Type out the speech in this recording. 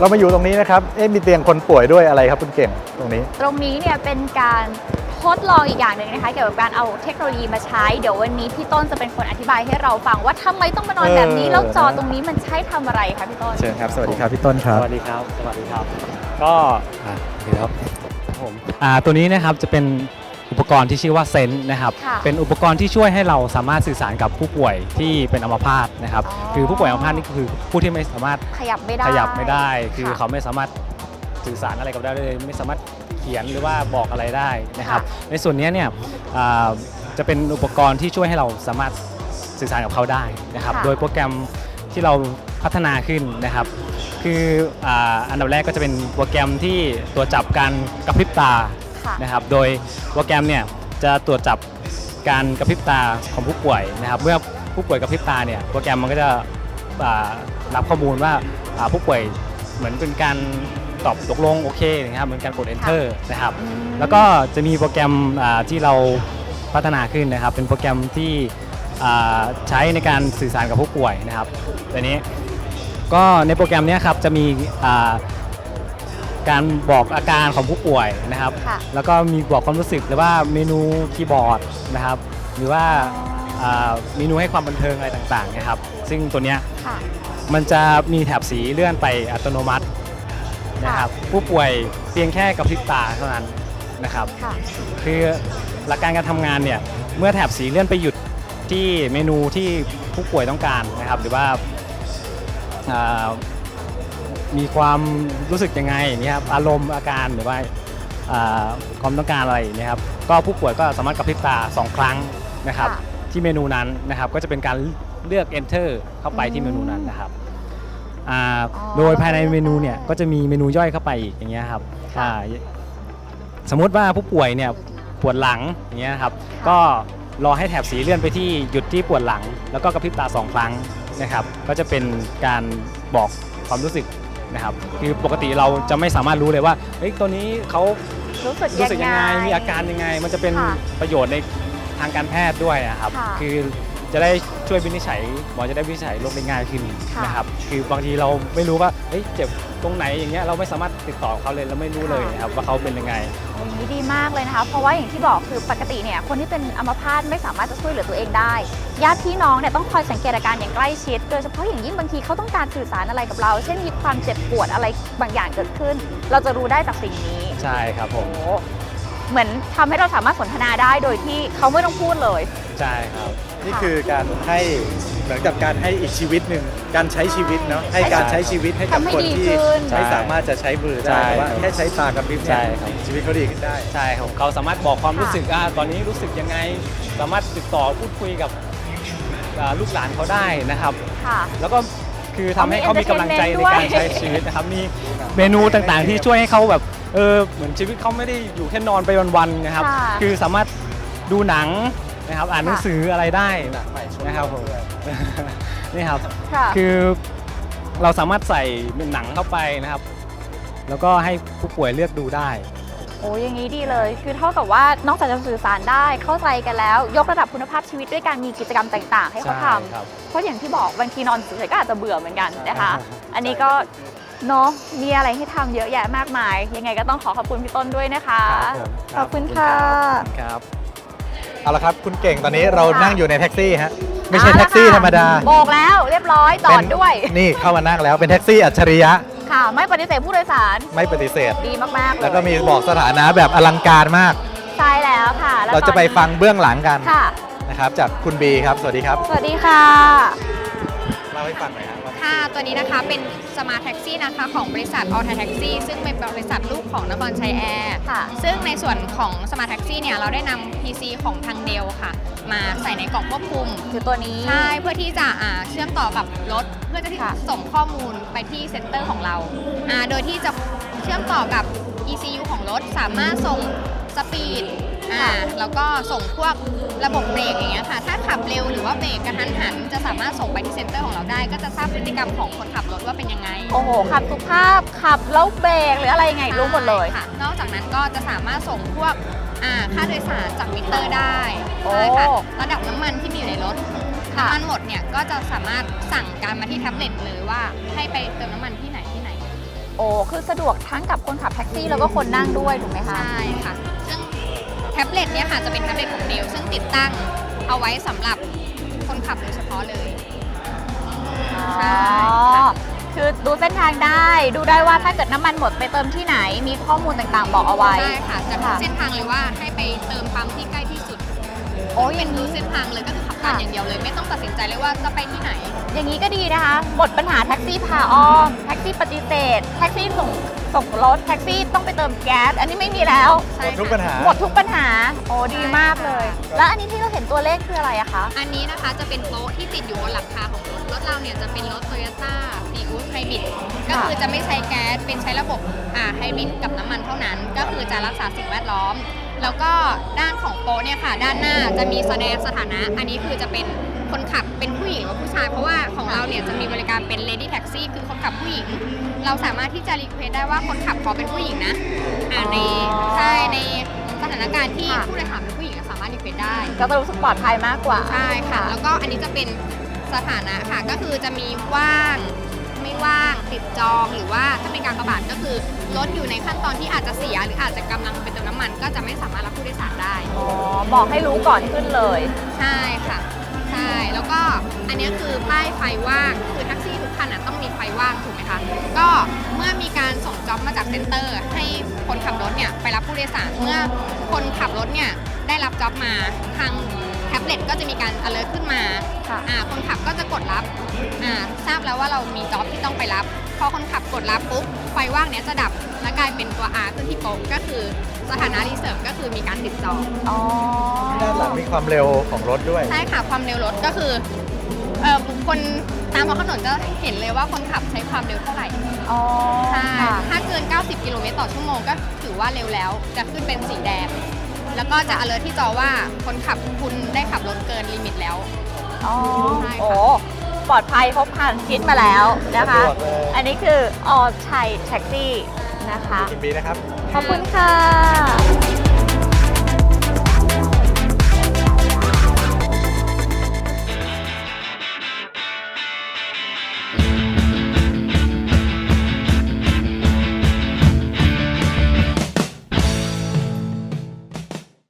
เรามาอยู่ตรงนี้นะครับ เอ๊ะมีเตียงคนป่วยด้วยอะไรครับคุณเก่งตรงนี้ ตรงนี้เนี่ยเป็นการทดลองอีกอย่างหนึ่งนะคะ เกี่ยวกับการเอาเทคโนโลยีมาใช้ เดี๋ยววันนี้พี่ต้นจะเป็นคนอธิบายให้เราฟังว่าทำไมต้องมานอนแบบนี้เออแล้วจอตรงนี้มันใช้ทำอะไรคะพี่ต้น เชิญครับ สวัสดีครับพี่ต้นครับ สวัสดีครับ สวัสดีครับ ก็อ่าสวัสดีครับผมอ่าตัวนี้นะครับจะเป็น อุปกรณ์ที่ชื่อว่าเซนนะครับ ค่ะ เป็นอุปกรณ์ที่ช่วยให้เราสามารถสื่อสารกับผู้ป่วยที่เป็นอัมพาตนะครับอ๋อคือผู้ป่วยอัมพาตนี่คือผู้ที่ไม่สามารถขยับไม่ได้ขยับไม่ได้ คือค่ะเขาไม่สามารถสื่อสารอะไรกับเราได้เลย ไม่สามารถเขียนหรือว่าบอกอะไรได้นะครับ ในส่วนนี้เนี่ยอ่าจะเป็นอุปกรณ์ที่ช่วยให้เราสามารถสื่อสารกับเขาได้นะครับ ค่ะ โดยโปรแกรมที่เราพัฒนาขึ้นนะครับ คืออาอันดับแรกก็จะเป็นโปรแกรมที่ตรวจจับการกระพริบตา ค่ะ นะครับ โดยโปรแกรมเนี่ยจะตรวจจับการกระพริบตาของผู้ป่วยนะครับ เมื่อผู้ป่วยกระพริบตาเนี่ยโปรแกรมมันก็จะอ่ารับข้อมูลว่าอ่าผู้ป่วยเหมือนเป็นการตอบตกลงโอเคนะครับเหมือนการกด enter นะครับ อืม แล้วก็จะมีโปรแกรมอ่าที่เราพัฒนาขึ้นนะครับ เป็นโปรแกรมที่อ่าใช้ในการสื่อสารกับผู้ป่วยนะครับตัวนี้ ก็ในโปรแกรมเนี้ยครับจะมีอ่า การบอกอาการของผู้ป่วยนะครับ ค่ะแล้วก็มีบอกความรู้สึกหรือว่าเมนูคีย์บอร์ดนะครับ หรือว่าอ่าเมนูให้ความบันเทิงอะไรต่างๆนะครับ ซึ่งตัวเนี้ยค่ะ มันจะมีแถบสีเลื่อนไปอัตโนมัตินะครับผู้ป่วยเพียงแค่กระพริบตาเท่านั้นนะครับ ค่ะ คือหลักการการทำงานเนี่ยเมื่อแถบสีเลื่อนไปหยุดที่เมนูที่ผู้ป่วยต้องการนะครับ หรือว่าอ่า มีความรู้สึกยังไงอย่างเงี้ยครับอารมณ์อาการหรือว่าอ่าความต้องการอะไรอย่างเงี้ยครับก็ผู้ป่วยก็สามารถกระพริบตาสองครั้งนะครับค่ะที่เมนูนั้นนะครับก็จะเป็นการเลือก enter เข้าไปที่เมนูนั้นนะครับอ่าอ๋อ โดยภายในเมนูเนี่ยก็จะมีเมนูย่อยเข้าไปอีกอย่างเงี้ยครับค่ะอ่าสมมุติว่าผู้ป่วยเนี่ยปวดหลังอย่างเงี้ยครับก็รอให้แถบสีเลื่อนไปที่หยุดที่ปวดหลัง แล้วก็กระพริบตาสองครั้งนะครับก็จะเป็นการบอกความรู้สึก นะครับคือปกติเราจะไม่สามารถรู้เลยว่าเฮ้ยตัวนี้เขารู้สึกรู้สึกยัยังงไงไง มีอาการยังไง มันจะเป็นค่ะประโยชน์ในทางการแพทย์ด้วยนะครับ ค่ะ คือ จะได้ช่วยวินิจฉัยหมอจะได้วินิจฉัยโรคได้ง่ายขึ้นค่ะนะครับคือบางทีเราไม่รู้ว่าเฮ้ยเจ็บตรงไหนอย่างเงี้ยเราไม่สามารถติดต่อเขาเลยเราไม่รู้เลยนะครับว่าเขาเป็นยังไง อย่างนี้ดีมากเลยนะคะ เพราะว่าอย่างที่บอกคือปกติเนี่ยคนที่เป็นอัมพาตไม่สามารถจะช่วยเหลือตัวเองได้ญาติพี่น้องเนี่ยต้องคอยสังเกตอาการอย่างใกล้ชิด โดยเฉพาะอย่างยิ่งบางทีเขาต้องการสื่อสารอะไรกับเรา เช่นมีความเจ็บปวดอะไรบางอย่างเกิดขึ้น เราจะรู้ได้จากสิ่งนี้ใช่ครับผมโอ้เหมือนทำให้เราสามารถสนทนาได้โดยที่เขาไม่ต้องพูดเลย ใช่ครับ นี่คือการให้เหมือนกับการให้อีกชีวิตหนึ่งการใช้ชีวิตเนาะให้การใช้ชีวิตให้กับทำให้คนดีที่ขึ้น ไม่สามารถจะใช้มือใช่ได้แต่ว่าครับแค่ใช้ตากระพริบใช่เนี่ยครับ ชีวิตเขาดีขึ้นได้ ใช่ครับเขาสามารถบอกความรู้สึกอ่าตอนนี้รู้สึกยังไง สามารถติดต่อพูดคุยกับอ่าลูกหลานเขาได้นะครับ ค่ะ แล้วก็คือทำให้เขามีกำลังใจในด้วยการใช้ชีวิตนะครับ มีเมนูต่างๆ ที่ช่วยให้เขาแบบเออเหมือนชีวิตเขาไม่ได้อยู่แค่นอนไปวันๆนะครับ ค่ะ คือสามารถดูหนัง นะครับอ่านหนังค่ะสืออะไรได้หนักใหม่ช่วยนะครับผมด้วยนี่ครับค่ะ คือเราสามารถใส่หนังเข้าไปนะครับ แล้วก็ให้ผู้ป่วยเลือกดูได้ โอ้ยอย่างนี้ดีเลย คือเท่ากับว่านอกจากจะสื่อสารได้เข้าใจกันแล้ว ยกระดับคุณภาพชีวิตด้วยการมีกิจกรรมต่างๆ ให้เขาทใช่ครับำเพราะอย่างที่บอกบางทีนอนเฉยๆก็อาจจะเบื่อเหมือนกันนะคะอันนี้ก็เนาะมีอะไรให้ทำเยอะแยะมากมาย ยังไงก็ต้องขอขอบคุณพี่ต้นด้วยนะคะ ครับผมขอบคุณค่ะครับ เอาละครับคุณเก่งตอนนี้เรานั่งอยู่ในแท็กซี่ฮะไม่ใช่แท็กซี่เอละค่ะธรรมดาโบกแล้วเรียบร้อยจอดด้วยเป็นนี่เข้ามานั่งแล้วเป็นแท็กซี่อัจฉริยะค่ะไม่ปฏิเสธผู้โดยสาร ไม่ปฏิเสธดีมากๆเลยแล้วก็มีบอกสถานะแบบอลังการมากใช่แล้วค่ะแล้วเราจะไปตอนนี้ฟังเบื้องหลังกันค่ะนะครับจากคุณบีครับ สวัสดีครับ สวัสดีค่ะเล่าให้ฟังหน่อยครับ ว่าค่ะตัวนี้นะคะเป็นสมาร์ทแท็กซี่นะคะของบริษัทออ t แท็กซี่ซึ่งเป็นบริษัทลูกของนครชัยแอร์ค่ะ ซึ่งในส่วนของสมาร์ทแท็กซี่เนี่ยเราได้นำ PC ของทางเดลค่ะ มาใส่ในกล่องควบคุม คือตัวนี้ ใช่ เพื่อที่จะอ่าเชื่อมต่อกับรถ เพื่อจะที่ค่ะ ส่งข้อมูลไปที่เซ็นเตอร์ของเราอ่าโดยที่จะเชื่อมต่อกับ ECU ของรถ สามารถส่งสปีด อ่าแล้วก็ส่งพวกระบบเบรกอย่างเงี้ยค่ะ ถ้าขับเร็วหรือว่าเบรกกระทันหัน จะสามารถส่งไปที่เซ็นเตอร์ของเราได้ ก็จะทราบพฤติกรรมของคนขับรถว่าเป็นยังไงโอ้โหขับสุภาพขับแล้วเบรกหรืออะไรยังไงรู้หมดเลยใช่ค่ะ นอกจากนั้นก็จะสามารถส่งพวกอ่าค่าโดยสารจากมิเตอร์ได้โอ้ ใช่ค่ะระดับน้ำมันที่มีอยู่ในรถค่ะ น้ำมันหมดเนี่ยก็จะสามารถสั่งการมาที่แท็บเล็ตเลยว่าให้ไปเติมน้ำมันที่ไหนที่ไหนโโอ้คือสะดวกทั้งกับคนขับแท็กซี่แล้วก็คนนั่งด้วยถูกไหมคะ ใช่ค่ะ ซึ่งแท็บเล็ตเนี่ยค่ะจะเป็นแท็บเล็ตของเดลซึ่งติดตั้งเอาไว้สำหรับคนขับโดยเฉพาะเลย ใช่อ๋อค่ะ คือดูเส้นทางได้ ดูได้ว่าถ้าเกิดน้ำมันหมดไปเติมที่ไหน มีข้อมูลต่างๆบอกเอาไว้ ใช่ค่ะจะค่ะรู้เส้นทางเลยว่าให้ไปเติมปั๊มที่ใกล้ที่สุดโอ้ยเป็นรู้เส้นทางเลยก็คือขับตามค่ะ อย่างเดียวเลย ไม่ต้องตัดสินใจเลยว่าจะไปที่ไหน อย่างนี้ก็ดีนะคะ หมดปัญหาแท็กซี่พาอ้อม แท็กซี่ปฏิเสธ แท็กซี่ส่ง ส่งรถแท็กซี่ต้องไปเติมแก๊ส อันนี้ไม่มีแล้วใช่หมดทุกค่ะปัญหา หมดทุกปัญหา โอ้ดีมากเลย แล้วอันนี้ที่เราเห็นตัวเลขคืออะไรอะคะ อันนี้นะคะจะเป็นโต๊ะที่ติดอยู่บนหลังคาของรถ รถเราเนี่ยจะเป็นรถ Toyota p r i u s Hybrid ก็คือจะไม่ใช้แก๊ส เป็นใช้ระบบอ่าไฮบริดกับน้ำมันเท่านั้น ก็คือจะรักษาสิ่งแวดล้อม แล้วก็ด้านของโป๊ะเนี่ยค่ะ ด้านหน้าจะมีแสดงสถานะ อันนี้คือจะเป็น คนขับเป็นผู้หญิงหรือว่าผู้ชาย เพราะว่าของเราเนี่ยจะมีบริการเป็น Lady Taxi คือคนขับผู้หญิง เราสามารถที่จะรีเควสได้ว่าคนขับขอเป็นผู้หญิงนะอ่าในอ๋อใช่ในสถานการณ์ที่ค่ะ ผู้โดยสารเป็นผู้หญิงก็สามารถรีเควสได้ ก็จะรู้สึกปลอดภัยมากกว่า ใช่ค่ะ แล้วก็อันนี้จะเป็นสถานะค่ะ ก็คือจะมีว่าง ไม่ว่าง ติดจอง หรือว่าถ้าเป็นการประบาดก็คือรถอยู่ในขั้นตอนที่อาจจะเสีย หรืออาจจะกำลังไปเติมน้ำมัน ก็จะไม่สามารถรับผู้โดยสารได้ อ๋อ บอกให้รู้ก่อนขึ้นเลย ใช่ค่ะใช่ แล้วก็อันนี้คือป้ายไฟว่าง คือแท็กซี่ทุกคันน่ะต้องมีไฟว่างถูกไหมคะ ก็เมื่อมีการส่งจ็อบมาจากเซ็นเตอร์ ให้คนขับรถเนี่ยไปรับผู้โดยสาร เมื่อคนขับรถเนี่ยได้รับจ็อบมาทางแท็บเล็ตก็จะมีการ alert ขึ้นมาค่ะอ่าคนขับก็จะกดรับอ่าทราบแล้วว่าเรามีจ็อบที่ต้องไปรับ พอคนขับกดรับปุ๊บไฟว่างเนี้ยจะดับและกลายเป็นตัว R ขึ้นที่โป๊ะก็คือสถานะรีเซิร์ฟก็คือมีการติดจองอ๋อด้านหลังมีความเร็วของรถด้วย ใช่ค่ะความเร็วรถก็คือเอ่อคนตามท้องถนนจะเห็นเลยว่าคนขับใช้ความเร็วเท่าไหร่อ๋อใช่ค่ะถ้าเกิน 90 กิโลเมตรต่อชั่วโมงก็ถือว่าเร็วแล้ว จะขึ้นเป็นสีแดง แล้วก็จะ alert ที่จอว่าคนขับคุณได้ขับรถเกินลิมิตแล้ว อ๋อใช่ค่ะโอ้ ปลอดภัยครบครันคิดมาแล้วนะคะสะดวกเลยอันนี้คือออชัยแท็กซี่นะคะกี่ปีนะครับ ขอบคุณค่ะ